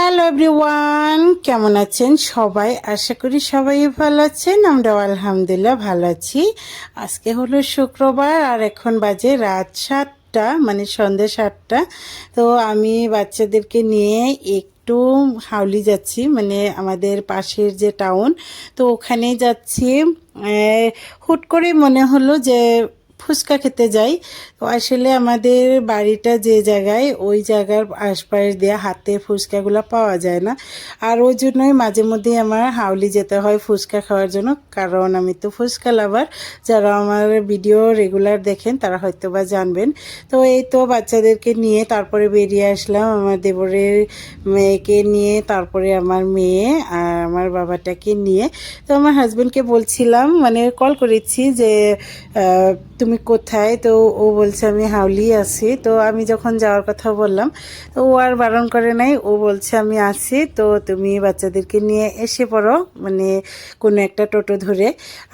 Hello everyone কেমন আছেন সবাই? আশা করি সবাই ভালো আছেন। আমরাও আলহামদুলিল্লাহ ভালো আছি। আজকে হলো শুক্রবার আর এখন বাজে রাত সাতটা মানে সন্ধ্যে সাতটা। তো আমি বাচ্চাদেরকে নিয়ে একটু হাউলি যাচ্ছি মানে আমাদের পাশের যে টাউন তো ওখানেই যাচ্ছি। হুট করে মনে হলো যে ফুচকা খেতে যাই। তো আসলে আমাদের বাড়িটা যে জায়গায়, ওই জায়গার আশপাশ দিয়ে হাতে ফুচকাগুলো পাওয়া যায় না। আর ওই জন্যই মাঝে মধ্যে আমার হাওলি যেতে হয় ফুচকা খাওয়ার জন্য। কারণ আমি তো ফুচকা লাভার। যারা আমার ভিডিও রেগুলার দেখেন, তারা হয়তো বা জানবেন। তো এই তো বাচ্চাদেরকে নিয়ে তারপরে বেরিয়ে আসলাম আমার দেবরের মেয়েকে নিয়ে, তারপরে আমার মেয়ে আর আমার বাবাটাকে নিয়ে। তো আমার হাজব্যান্ডকে বলছিলাম মানে কল করেছি যে তুমি কোথায়? তো ও বলছে, আমি হাওলি আছি। তো আমি যখন যাওয়ার কথা বললাম, তো ও আর বারণ করে নাই। ও বলছে, আমি আছি, তো তুমি বাচ্চাদেরকে নিয়ে এসে পড়ো মানে কোনো একটা টোটো ধরে।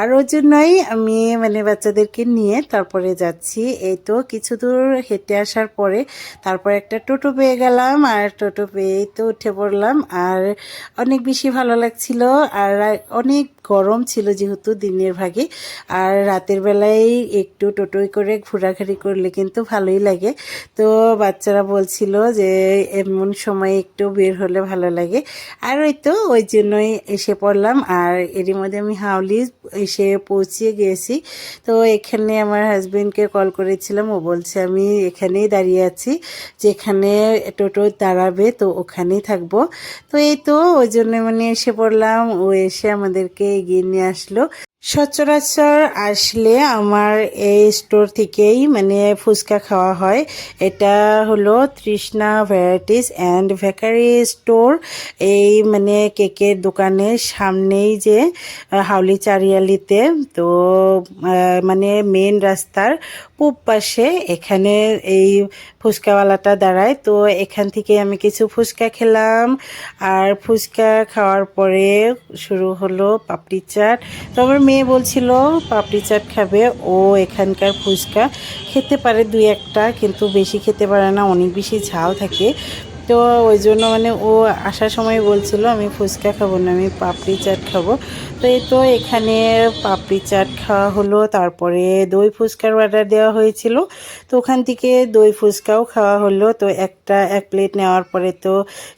আর ওর জন্যই আমি মানে বাচ্চাদেরকে নিয়ে তারপরে যাচ্ছি। এই তো কিছু দূর হেঁটে আসার পরে তারপর একটা টোটো পেয়ে গেলাম, আর টোটো পেয়েই তো উঠে পড়লাম। আর অনেক বেশি ভালো লাগছিল, আর অনেক গরম ছিল যেহেতু দিনের ভাগে। আর রাতের বেলায় একটু টোটোই করে ঘোরাঘুরি করলে কিন্তু ভালোই লাগে। তো বাচ্চারা বলছিল যে, এমন সময় একটু বের হলে ভালো লাগে। আর ওই তো ওই জন্যই এসে পড়লাম। আর এরই মধ্যে আমি হাওলি এসে পৌঁছিয়ে গিয়েছি তো এখানে আমার হাজবেন্ডকে কল করেছিলাম। ও বলছে, আমি এখানেই দাঁড়িয়ে আছি। যেখানে টোটো দাঁড়াবে, তো ওখানেই থাকব। তো এই তো ওই জন্য মানে এসে পড়লাম। ও এসে আমাদেরকে এগিয়ে নিয়ে আসলো। সচরাচর আসলে আমার এই স্টোর থেকেই মানে ফুচকা খাওয়া হয়। এটা হলো Trishna varieties and bakery store এই মানে কেকের দোকানের সামনেই যে হাউলি চারিয়ালিতে তো মানে মেন রাস্তার পূব পাশে এখানে এই ফুচকাওয়ালাটা দাঁড়ায়। তো এখান থেকে আমি কিছু ফুচকা খেলাম। আর ফুচকা খাওয়ার পরে শুরু হলো পাপড়ি চাট। তো আমার মেয়ে বলছিল, পাপড়ি চাট খাবে, ও এখানকার ফুচকা খেতে পারে দুই একটা, কিন্তু বেশি খেতে পারে না, অনেক বেশি ঝাল থাকে। তো ওই জন্য মানে ও আসার সময় বলছিল, আমি ফুচকা খাব না, আমি পাপড়ি চাট খাব। তো এই তো এখানে পাপড়ি চাট খাওয়া হলো, তারপরে দই ফুচকার অর্ডার দেওয়া হয়েছিল। তো ওখান থেকে দই ফুচকাও খাওয়া হলো। তো একটা, এক প্লেট নেওয়ার পরে তো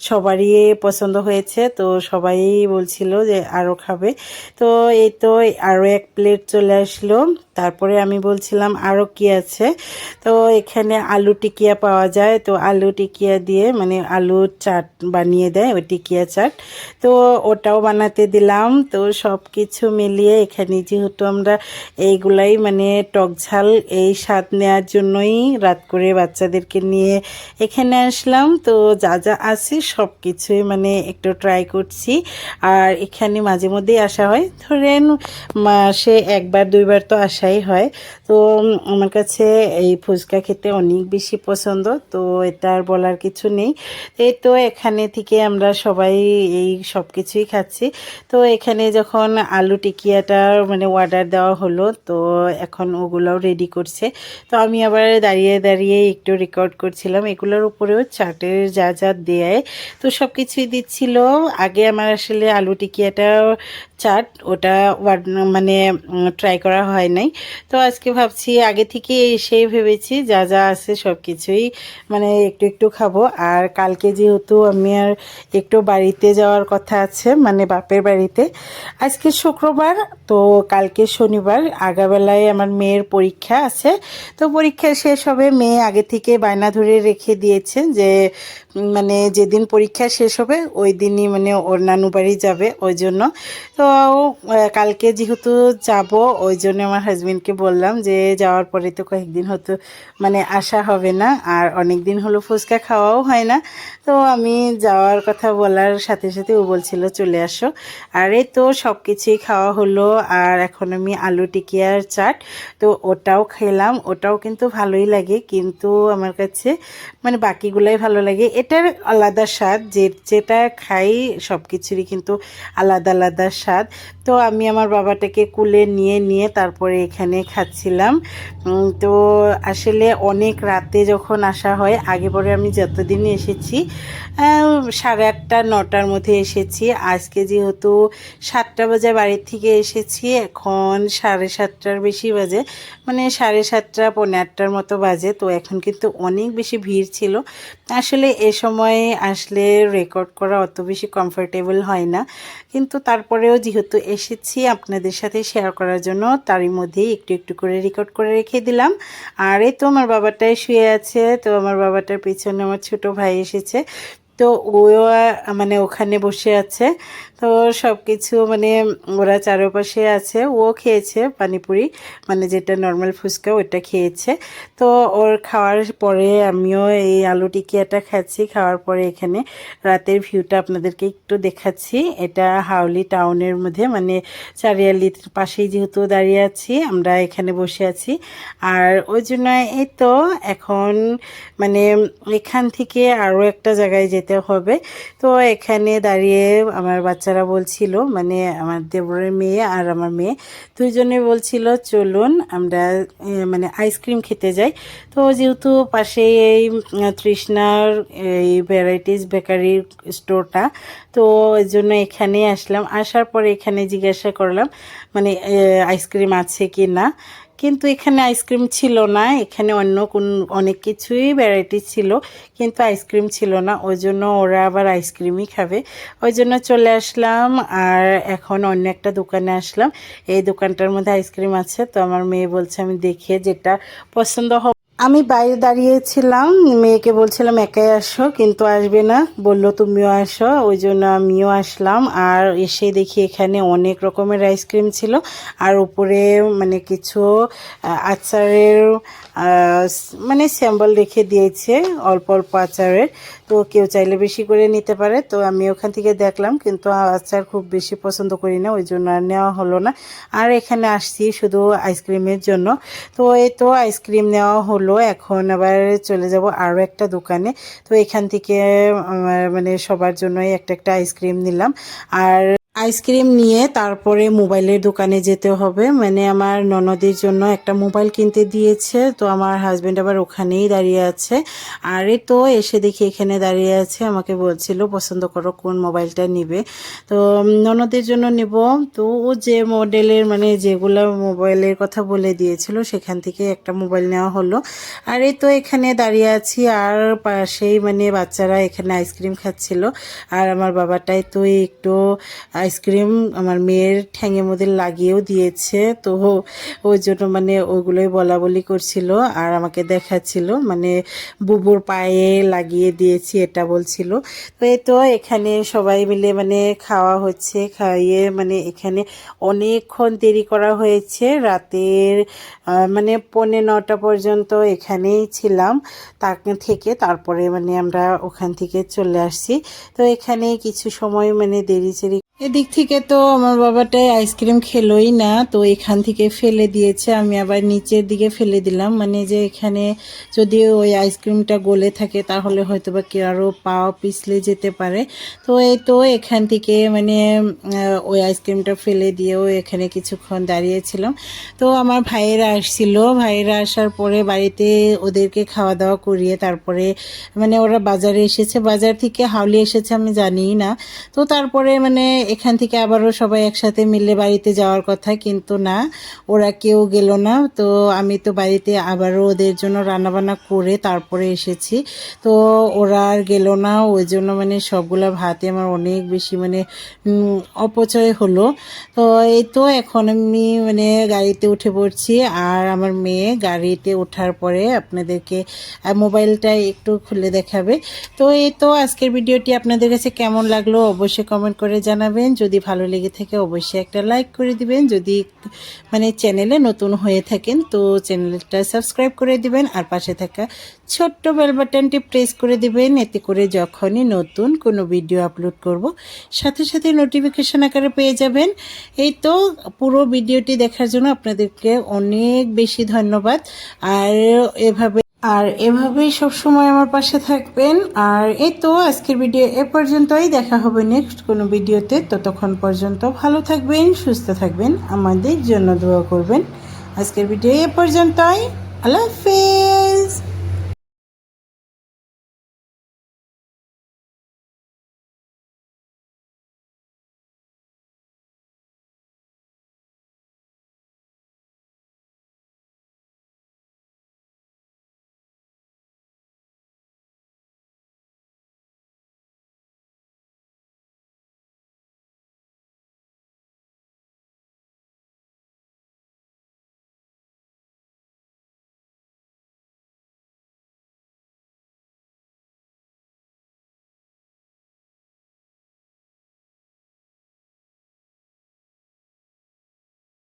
সবারই পছন্দ হয়েছে। তো সবাই বলছিল যে আরও খাবে। তো এই তো আরও এক প্লেট চলে আসলো। তারপরে আমি বলছিলাম আরও কি আছে? তো এখানে আলু টিকিয়া পাওয়া যায়। তো আলু টিকিয়া দিয়ে মানে আলুর চাট বানিয়ে দেয়, ওই টিকিয়া চাট। তো ওটাও বানাতে দিলাম। তো সব কিছু মিলিয়ে এখানে যেহেতু আমরা এইগুলাই মানে টক ঝাল এই স্বাদ নেওয়ার জন্যই রাত করে বাচ্চাদেরকে নিয়ে এখানে আসলাম। তো যা যা আছে সব কিছুই মানে একটু ট্রাই করছি। আর এখানে মাঝে মধ্যেই আসা হয়। ধরেন মাসে একবার, দুইবার তো আসাই হয়। তো আমার কাছে এই ফুচকা খেতে অনেক বেশি পছন্দ। তো এটা আর বলার কিছু নেই। এই তো এখানে থেকে আমরা সবাই এই সব কিছুই খাচ্ছি। তো এখানে যখন আলু টিকিয়াটার মানে অর্ডার দেওয়া হলো, তো এখন ওগুলোও রেডি করছে। তো আমি আবার দাঁড়িয়ে দাঁড়িয়ে একটু রেকর্ড করছিলাম। এগুলোর উপরেও চাটের যা যা দেয়, তো সব কিছুই দিচ্ছিল। আগে আমার আসলে আলু টিকিয়াটা চাট ওটা মানে ট্রাই করা হয় নাই। তো আজকে ভাবছি, আগে থেকে এসে ভেবেছি, যা যা আছে সব কিছুই মানে একটু একটু খাব। আর কালকে যেহেতু আমি আর একটু বাড়িতে যাওয়ার কথা আছে মানে বাপের বাড়িতে, আজকে শুক্রবার, তো কালকে শনিবার, আগাবেলায় আমার মেয়ের পরীক্ষা আছে। তো পরীক্ষা শেষ হবে, মেয়ে আগে থেকে বায়না ধরে রেখে দিয়েছে যে মানে যেদিন পরীক্ষা শেষ হবে, ওই দিনই মানে ওর নানু বাড়ি যাবে, ওই জন্য। তো কালকে যেহেতু যাব, ওই জন্য আমার হাজবেন্ডকে বললাম যে যাওয়ার পরে তো কয়েকদিন হতো মানে আসা হবে না, আর অনেক দিন হলো ফুচকা খাওয়াও হয় না। তো আমি যাওয়ার কথা বলার সাথে সাথে ও বলছিল, চলে আসো। আর এই তো সব কিছুই খাওয়া হলো, আর এখন আমি আলু টিকিয়ার চাট, তো ওটাও খেলাম। ওটাও কিন্তু ভালোই লাগে, কিন্তু আমার কাছে মানে বাকিগুলাই ভালো লাগে। এটার আলাদা স্বাদ, যে যেটা খাই সব কিছুরই কিন্তু আলাদা আলাদা স্বাদ। স্বাদ তো আমি আমার বাবাটাকে কুলে নিয়ে নিয়ে তারপরে এখানে খাচ্ছিলাম। তো আসলে অনেক রাতে যখন আসা হয়, আগে পরে আমি যতদিনই এসেছি সাড়ে আটটা, নটার মধ্যে এসেছি। আজকে যেহেতু সাতটা বাজে বাড়ির থেকে এসেছি, এখন সাড়ে সাতটার বেশি বাজে। মানে সাড়ে সাতটা, পৌনে আটটার মতো বাজে। তো এখন কিন্তু অনেক বেশি ভিড় ছিল। আসলে এ সময় আসলে রেকর্ড করা অত বেশি কমফোর্টেবল হয় না। কিন্তু তারপরেও যেহেতু এসেছি আপনাদের সাথে শেয়ার করার জন্য, তারই মধ্যেই একটু একটু করে রেকর্ড করে রেখে দিলাম। আর এই তো আমার বাবাটাই শুয়ে আছে, তো আমার বাবাটার পিছনে আমার ছোট ভাই এসেছে। তো ও মানে ওখানে বসে আছে। তো সব কিছু মানে ওরা চারপাশে আছে, ও খেয়েছে পানিপুরি মানে যেটা নর্মাল ফুচকা ওটা খেয়েছে। তো ওর খাওয়ার পরে আমিও এই আলু টিকিয়াটা খাচ্ছি, খাওয়ার পরে এখানে রাতের ভিউটা আপনাদেরকে একটু দেখাচ্ছি। এটা হাওলি টাউনের মধ্যে মানে চারিয়ালির পাশেই যেহেতু দাঁড়িয়ে আছি, আমরা এখানে বসে আছি। আর ওই জন্য এই তো এখন মানে এখান থেকে আরও একটা জায়গায় যেতে হবে। তো এখানে দাঁড়িয়ে আমার বাচ্চারা বলছিল মানে আমার দেবরের মেয়ে আর আমার মেয়ে, দুইজনে বলছিল, চলুন আমরা মানে আইসক্রিম খেতে যাই। তো যেহেতু পাশে এই তৃষ্ণার, এই ভ্যারাইটিস বেকারির স্টোরটা, তো ওই জন্য এখানে আসলাম। আসার পরে এখানে জিজ্ঞাসা করলাম মানে আইসক্রিম আছে কি না কিন্তু এখানে আইসক্রিম ছিল না। এখানে অন্য কোন, অনেক কিছুই ভ্যারাইটি ছিল, কিন্তু আইসক্রিম ছিল না। ওই জন্য ওরা আবার আইসক্রিমই খাবে। ওই জন্য চলে আসলাম আর এখন অন্য একটা দোকানে আসলাম। এই দোকানটার মধ্যে আইসক্রিম আছে। তো আমার মেয়ে বলছে, আমি দেখে যেটা পছন্দ হবে আমি বাইরে দাঁড়িয়েছিলাম, মেয়েকে বলছিলাম, একাই আসো। কিন্তু আসবে না। বলল, তুমিও আসো। ওই জন্য আমিও আসলাম। আর এসে দেখি এখানে অনেক রকমের আইসক্রিম ছিল। আর উপরে মানে কিছু আচারের মানে স্যাম্বল রেখে দিয়েছে, অল্প অল্প আচারের। তো কেউ চাইলে বেশি করে নিতে পারে। তো আমি ওখান থেকে দেখলাম, কিন্তু আচার খুব বেশি পছন্দ করি না, ওই জন্য আর নেওয়া হলো না। আর এখানে আসছি শুধু আইসক্রিমের জন্য। তো এই তো আইসক্রিম নেওয়া হলো। এখন আবার চলে যাব আরও একটা দোকানে। তো এখান থেকে মানে সবার জন্যই একটা একটা আইসক্রিম নিলাম। আর আইসক্রিম নিয়ে তারপরে মোবাইলের দোকানে যেতে হবে। মানে আমার ননদের জন্য একটা মোবাইল কিনতে দিয়েছে, তো আমার হাজব্যান্ড আবার ওখানেই দাঁড়িয়ে আছে। আরে তো এসে দেখি এখানে দাঁড়িয়ে আছে, আমাকে বলছিল, পছন্দ করো কোন মোবাইলটা নিবে? তো ননদের জন্য নেব। তো ও যে মডেলের মানে যেগুলো মোবাইলের কথা বলে দিয়েছিল, সেখান থেকে একটা মোবাইল নেওয়া হলো। আর তো এখানে দাঁড়িয়ে আছি, আর পাশেই মানে বাচ্চারা এখানে আইসক্রিম খাচ্ছিল। আর আমার বাবাটাই তো একটু আইসক্রিম আমার মেয়ের ঠ্যাঙের মধ্যে লাগিয়েও দিয়েছে। তো ওই জন্য মানে ওগুলোই বলা বলি করছিল আর আমাকে দেখাচ্ছিল। মানে বুবুর পায়ে লাগিয়ে দিয়েছি, এটা বলছিল। তো এই তো এখানে সবাই মিলে মানে খাওয়া হচ্ছে, খাইয়ে মানে এখানে অনেকক্ষণ দেরি করা হয়েছে। রাতের মানে পৌনে নটা পর্যন্ত এখানেই ছিলাম তার থেকে। তারপরে মানে আমরা ওখান থেকে চলে আসছি। তো এখানে কিছু সময় মানে দেরি চেরি এদিক থেকে তো আমার বাবাটাই আইসক্রিম খেলোই না, তো এখান থেকে ফেলে দিয়েছে, আমি আবার নিচের দিকে ফেলে দিলাম। মানে যে এখানে যদি ওই আইসক্রিমটা গলে থাকে, তাহলে হয়তো বা কেউ আরও পাও পিছলে যেতে পারে। তো এই তো এখান থেকে মানে ওই আইসক্রিমটা ফেলে দিয়েও এখানে কিছুক্ষণ দাঁড়িয়েছিলাম। তো আমার ভাইয়েরা আসছিল, ভাইয়েরা আসার পরে বাড়িতে ওদেরকে খাওয়া দাওয়া করিয়ে তারপরে মানে ওরা বাজারে এসেছে। বাজার থেকে হাওলি এসেছে আমি জানি না। তো তারপরে মানে এখান থেকে আবারও সবাই একসাথে মিলে বাড়িতে যাওয়ার কথা, কিন্তু না, ওরা কেউ গেল না। তো আমি তো বাড়িতে আবারও ওদের জন্য রান্নাবান্না করে তারপরে এসেছি। তো ওরা আর গেল না, ওই জন্য মানে সবগুলো ভাতে আমার অনেক বেশি মানে অপচয় হলো। তো এই তো এখন আমি মানে গাড়িতে উঠে পড়ছি, আর আমার মেয়ে গাড়িতে ওঠার পরে আপনাদেরকে মোবাইলটা একটু খুলে দেখাবে। তো এই তো আজকের ভিডিওটি আপনাদের কাছে কেমন লাগল অবশ্যই কমেন্ট করে জানাবেন। যদি ভালো লেগে থাকে অবশ্যই একটা লাইক করে দিবেন। যদি মানে চ্যানেলে নতুন হয়ে থাকেন, তো চ্যানেলটা সাবস্ক্রাইব করে দিবেন আর পাশে থাকা ছোট্ট বেল বাটনটি প্রেস করে দিবেন। এতে করে যখনই নতুন কোনো ভিডিও আপলোড করব, সাথে সাথে নোটিফিকেশন আকারে পেয়ে যাবেন। এই তো, পুরো ভিডিওটি দেখার জন্য আপনাদেরকে অনেক বেশি ধন্যবাদ। আর এভাবে আর এভাবেই সবসময় আমার পাশে থাকবেন। আর এই তো আজকের ভিডিও এ পর্যন্তই। দেখা হবে নেক্সট কোনো ভিডিওতে ততক্ষণ পর্যন্ত ভালো থাকবেন, সুস্থ থাকবেন। আমাদের জন্য দোয়া করবেন। আজকের ভিডিও এ পর্যন্তই। আল্লাহ হাফেজ।